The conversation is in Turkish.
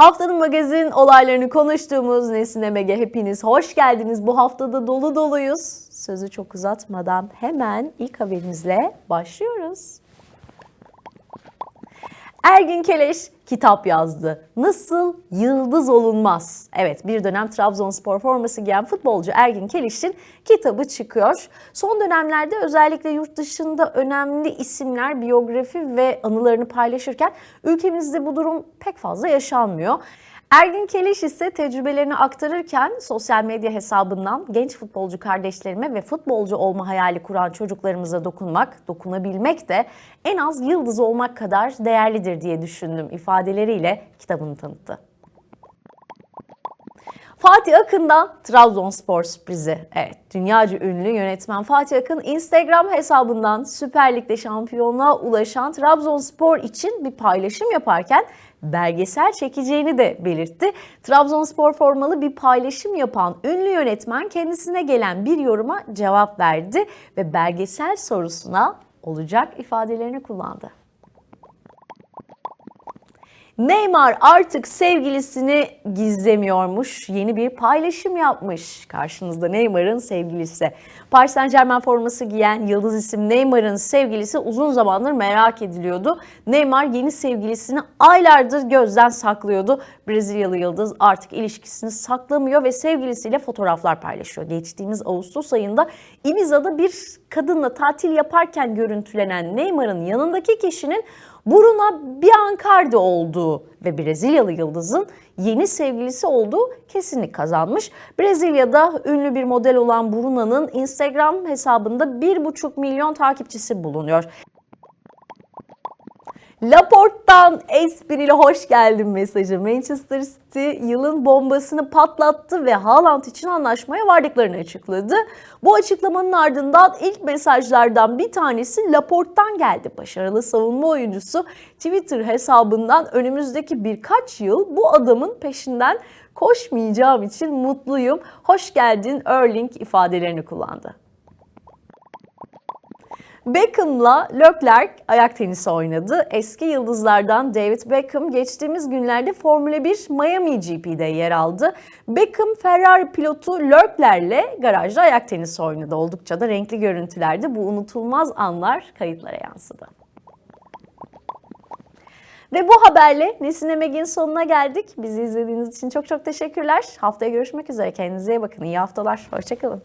Haftanın magazin olaylarını konuştuğumuz Nesine Mege hepiniz hoş geldiniz. Bu haftada dolu doluyuz. Sözü çok uzatmadan hemen ilk haberimizle başlıyoruz. Ergin Keleş kitap yazdı. Nasıl yıldız olunmaz? Evet bir dönem Trabzonspor forması giyen futbolcu Ergin Keleş'in kitabı çıkıyor. Son dönemlerde özellikle yurt dışında önemli isimler biyografi ve anılarını paylaşırken ülkemizde bu durum pek fazla yaşanmıyor. Ergin Keleş ise tecrübelerini aktarırken sosyal medya hesabından genç futbolcu kardeşlerime ve futbolcu olma hayali kuran çocuklarımıza dokunmak, dokunabilmek de en az yıldız olmak kadar değerlidir diye düşündüm ifadeleriyle kitabını tanıttı. Fatih Akın'dan Trabzonspor sürprizi. Evet, dünyaca ünlü yönetmen Fatih Akın Instagram hesabından Süper Lig'de şampiyonluğa ulaşan Trabzonspor için bir paylaşım yaparken belgesel çekeceğini de belirtti. Trabzonspor formalı bir paylaşım yapan ünlü yönetmen kendisine gelen bir yoruma cevap verdi ve belgesel sorusuna olacak ifadelerini kullandı. Neymar artık sevgilisini gizlemiyormuş. Yeni bir paylaşım yapmış. Karşınızda Neymar'ın sevgilisi. Paris Saint Germain forması giyen yıldız isim Neymar'ın sevgilisi uzun zamandır merak ediliyordu. Neymar yeni sevgilisini aylardır gözden saklıyordu. Brezilyalı yıldız artık ilişkisini saklamıyor ve sevgilisiyle fotoğraflar paylaşıyor. Geçtiğimiz Ağustos ayında Ibiza'da bir kadınla tatil yaparken görüntülenen Neymar'ın yanındaki kişinin Bruna Biancardi olduğu ve Brezilyalı yıldızın yeni sevgilisi olduğu kesinlik kazanmış. Brezilya'da ünlü bir model olan Bruna'nın Instagram hesabında 1,5 milyon takipçisi bulunuyor. Laport'tan esprili hoş geldin mesajı. Manchester City yılın bombasını patlattı ve Haaland için anlaşmaya vardıklarını açıkladı. Bu açıklamanın ardından ilk mesajlardan bir tanesi Laport'tan geldi. Başarılı savunma oyuncusu Twitter hesabından önümüzdeki birkaç yıl bu adamın peşinden koşmayacağım için mutluyum. Hoş geldin Erling ifadelerini kullandı. Beckham'la Leclerc ayak tenisi oynadı. Eski yıldızlardan David Beckham geçtiğimiz günlerde Formula 1 Miami GP'de yer aldı. Beckham Ferrari pilotu Leclerc'le garajda ayak tenisi oynadı. Oldukça da renkli görüntülerde bu unutulmaz anlar kayıtlara yansıdı. Ve bu haberle Nesine Meg'in sonuna geldik. Bizi izlediğiniz için çok çok teşekkürler. Haftaya görüşmek üzere. Kendinize iyi bakın. İyi haftalar. Hoşçakalın.